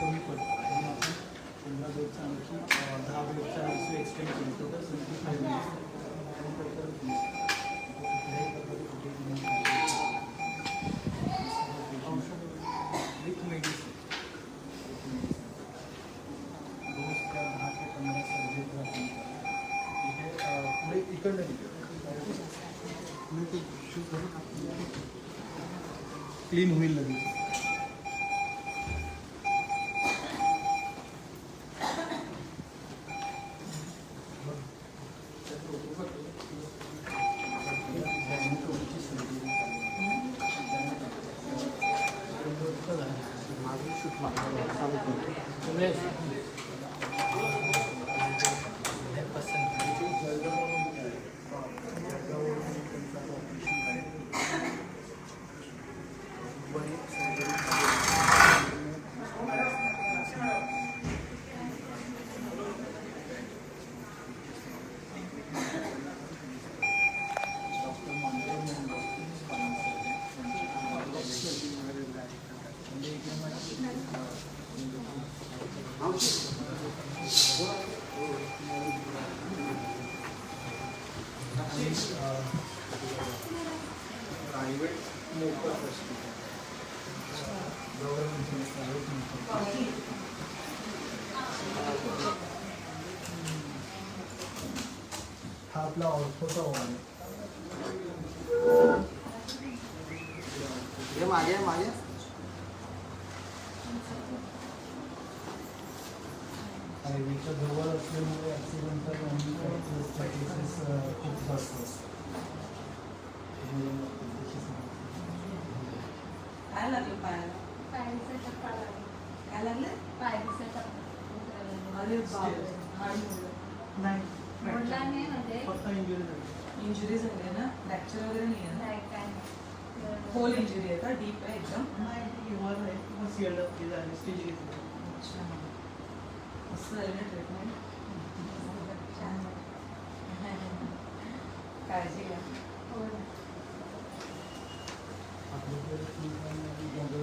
कमी पडतो आणि आपण बेडचा आणखी दहा एक्सटेंड केली सेवन्टी मिनिट्स ते पंधरा पुढे इकडनं निघतो क्लीन होईल लगेच मोफत हॉस्पिटल गव्हर्नमेंट प्रायव्हेट मोफत हा। आपला ऑर्थोचा वॉर्ड आहे हे मागे मागे। हायवेच्या जवळ असल्यामुळे ॲक्सिडेंटल आणि फ्रॅक्चर्सच्या खूप जास्त असतात काय लागलं पायाला. काय लागलं अरे मोडलं नाही मोडला नाही म्हणजे फक्त इंजुरी झाली इंजुरी झाली ना फ्रॅक्चर वगैरे नाही आहे ना काय होल इंजुरी आहे का डीप आहे एकदम नाही ती वर आहे बस येडं ते झाली स्टेज घेतली अच्छा मस्त झाली ना ट्रीटमेंट काळजी घ्या आपल्याकडे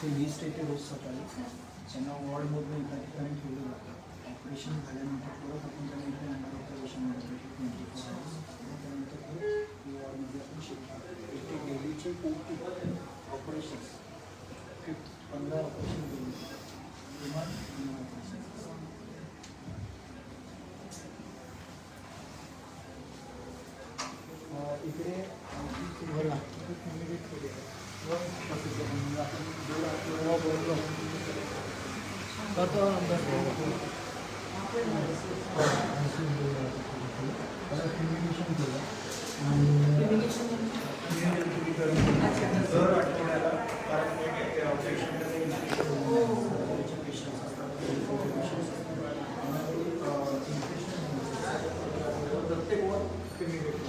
ते वीस टक्के रोज सकाळी त्यांना वॉर्डमधून एका ठिकाणी ठेवलं जातं ऑपरेशन झाल्यानंतर परत आपण त्यांना इकडे आणणार ऑपरेशन ट्वेंटी फोर आवर्स त्यानंतर ते वॉर्डमध्ये आपण शिकतो एक डेलीचे कोटी ऑपरेशन्स पंधरा ऑपरेशन केली किमान ऑपरेशन इकडे सुरुवात केली व प्रसिद्ध आपण करतो अभ्यास कम्युनिकेशन केलं आणि दर आठवड्याला कारण ते ऑपरेशन पेशंट्स असतात प्रत्येक वर कम्युनिकेट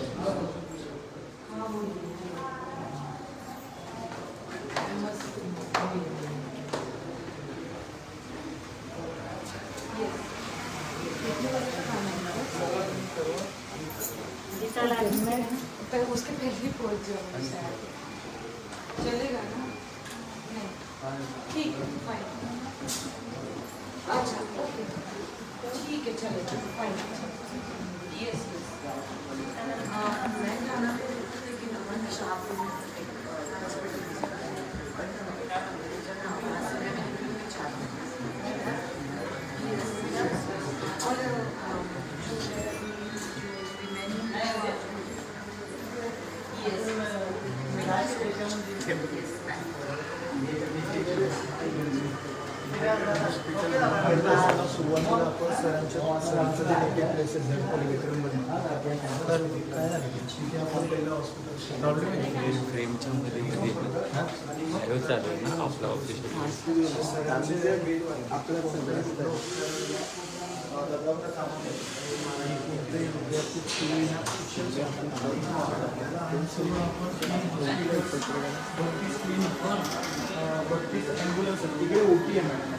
मैं उसके पहले पहुँच जाऊँगी शायद चलेगा ना? नहीं। ठीक है फाइन अच्छा ओके ठीक है चलेगा फाइन यस यस मैं खाना लेकिन अपन शॉप सुरुवातीला आपण सरांच्या सरांचं जे नेटिव्ह प्लेस आहे तर काय झालं तिथे आपण पहिलं हॉस्पिटल प्रॉब्लेम फ्रेमच्या मध्ये मध्ये चालू आहे ना आपलं ऑफ़िस सरांचे जे आपल्या दबावलं कामात आणि कोणत्याही विद्यार्थी चुकीनं शिक्षण संपलं आणि सर्व आपण बत्तीस ॲम्ब्युलन्स आहेत तिकडे ओ आहे मॅडम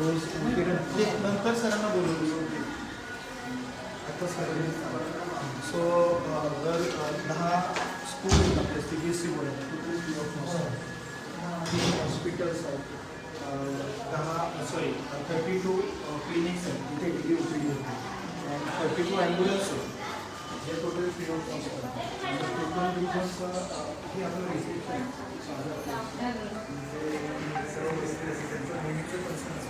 रोज नंतर सरांना बोलवलं आता सर सो जर दहा स्कूल आहेत आपले C B S C board तीन हॉस्पिटल्स आहेत. दहा सॉरी थर्टी टू क्लिनिक्स आहेत. तिथे किती ओ पी डी होते थर्टी टू ॲम्ब्युलन्स आहेत. जे टोटल फ्री ऑफ़ कॉस्ट आहे. टोटल रिझल्ट हे आपलं सर्व पर्सन आहे की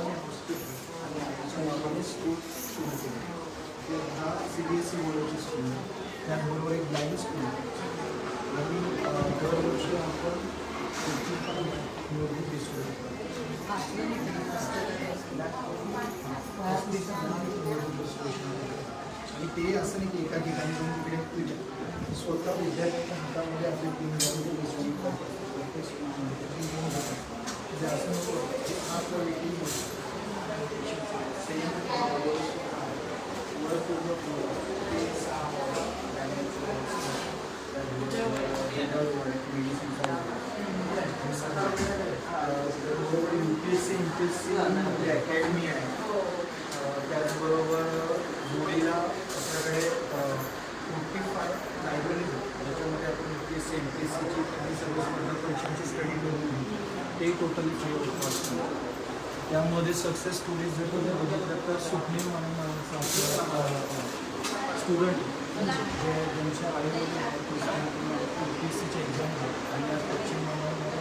स्कूल सुरू केलं हा सी बी एस सी बोर्डाची स्कूल आहे त्याचबरोबर एक ब्लाइंड स्कूल आणि दरवर्षी आपण निवडणूक पूजा स्वतः विद्यार्थ्यांच्या हातामध्ये अकॅडमी आहे त्याचबरोबर जोडीला आपल्याकडे फोर्टी फाय लायब्ररीज आहेत ज्याच्यामध्ये आपण U P S C M P S सीची आणि सर्व स्पर्धा परीक्षांची स्टडी करून ते टोटली फ्री ऑफ़ कॉस्ट त्यामध्ये सक्सेस स्टोरीज जर तुम्ही बघितलं तर सुखनील म्हणून नावाचं आपलं स्टुडंट जे ज्यांच्या आईवडील पी सीचे एक्झाम आहेत आणि आज पश्चिम बंगालमध्ये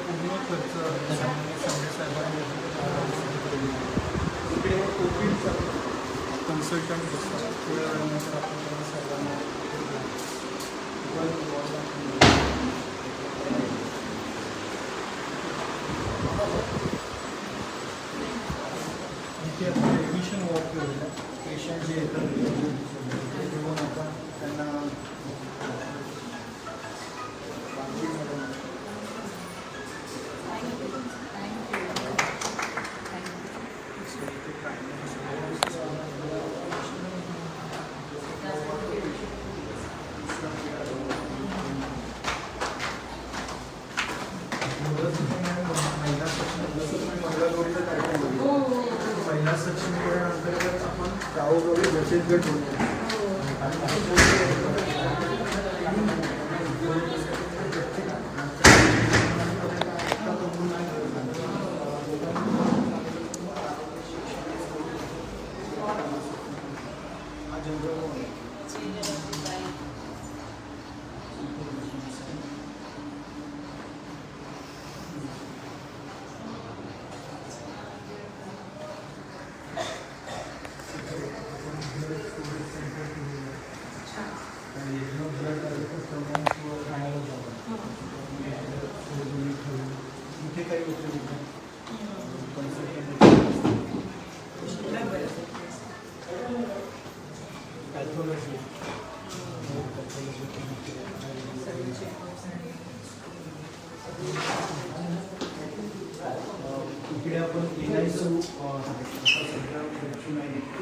पूर्ण खर्च संजय साहेबांनी इकडे कोविडचा कन्सल्टंट बसतात थोड्या वेळानंतर 我说，我先接触你。to 93.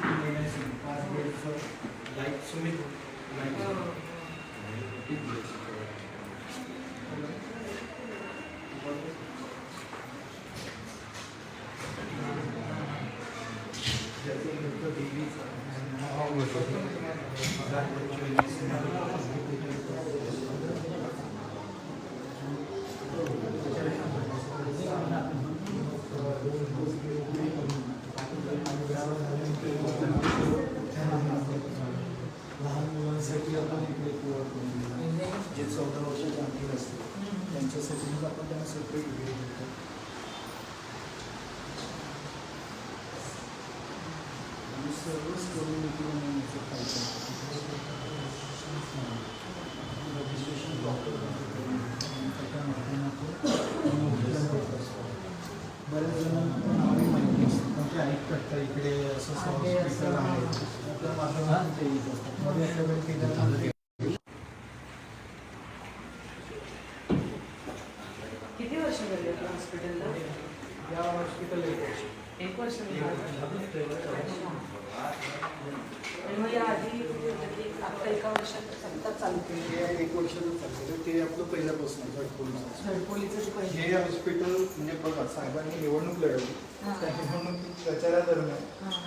आता एका वर्षात सतत चालू केली. ते एक वर्षाचं चाललेलं ते आपलं पहिल्यापासून झडपोलीचं झडपोलीचंच पहिले. हे हॉस्पिटल म्हणजे बघा साहेबांनी निवडणूक लढवली. त्या निवडणूक प्रचारादरम्यान.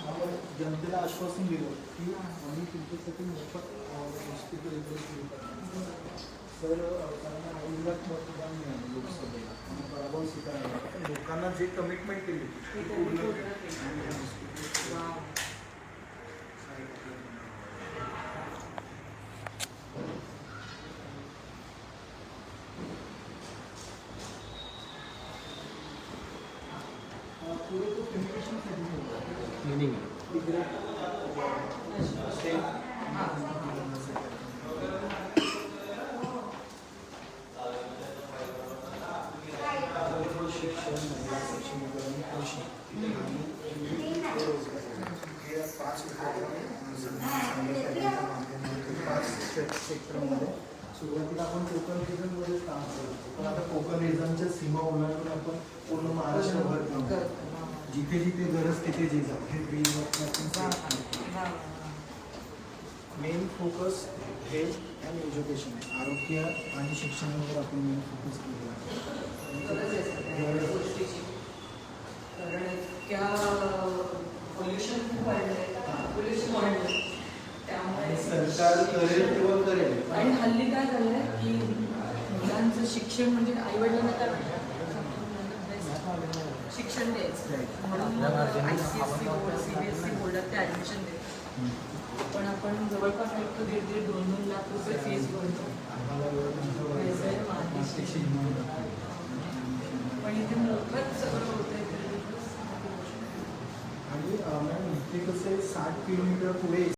आपण जनतेला आश्वासन दिलं की आम्ही तुमच्यासाठी मोफत हॉस्पिटल सुरू करणार. तर त्यांना लाख मतदान मिळालं लोकसभेला. आणि पराभव स्वीकारला. लोकांना जे कमिटमेंट केली ती पूर्ण केली. आणि हे hospital वा. अं, पुढे तो communication साठी होता. क्लिनिंग तिकडे state शिक्षण महिला सक्षमीकरण कृषी आणि रोजगार हे पाच विभागाच्या पाच सेक्टरमध्ये सुरुवातीला आपण कोकण रिजनमध्ये काम करतो पण आता कोकण रिजनच्या सीमा ओलांडून आपण पूर्ण महाराष्ट्रभर काम करतो जिथे जिथे गरज तिथे जे जाऊ हे green. Main focus health and education आरोग्य आणि शिक्षणावर आपण मेन फोकस केलेला आहे. आहे कारण इतक्या पोल्युशन खूप वाढलंय. पोल्युशन वाढलंय. त्यामुळे सरकार करेल किंवा करेल. आणि हल्ली काय झालंय की मुलांचं शिक्षण म्हणजे आई वडिलांना काय वाटतं शिक्षण द्यायचं. म्हणून I C S C board C B S C बोर्डात ते ॲडमिशन देतात. पण आपण जवळपास ऐकतो दीड दीड दोन दोन लाख रुपये फीस भरतो. पण इथे मोफत सगळं होतंय तरी आणि अं, मॅडम इथे कसं आहे साठ किलोमीटर पुढे